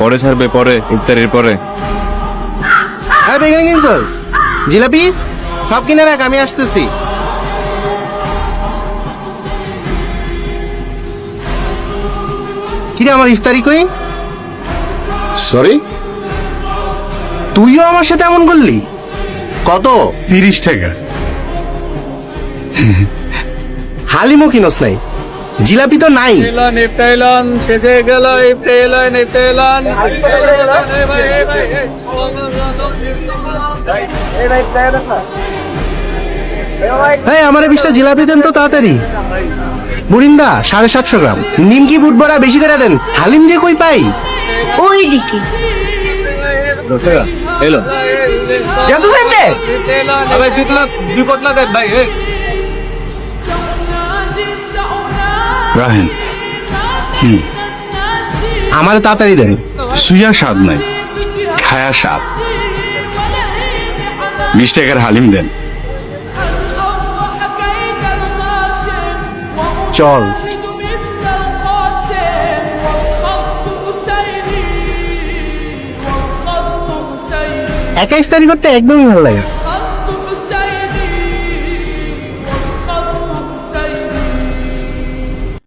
পরে ছাড়বে পরে ইফতারির পরে। হ্যাঁ বেগুনি কিনছস? জিলাপি? সব কিনে রাখ আমি আসতেছি। কিরে আমার ইফতারি কই? সরি তুইও আমার সাথে এমন করলি? কত? তিরিশ টাকা। হালিমও কিনস নাই। জিলাপি তো নাই। হ্যাঁ আমার বিশটা জিলাপি দেন তো তাড়াতাড়ি। বুড়িন্দা সাড়ে সাতশো গ্রাম। নিমকি বুট বড়া বেশি করে দেন। হালিম যে কই পাই? ওই দিকে এলো। দুই প্লাস দুই পটলা দেন ভাই রাহেন আমার তাড়াতাড়ি দেন। সুইয়া স্বাদ নাই খায়া স্বাদ। বিশ টাকার হালিম দেন। চল। একা ইফতারি করতে একদমই ভালো লাগে।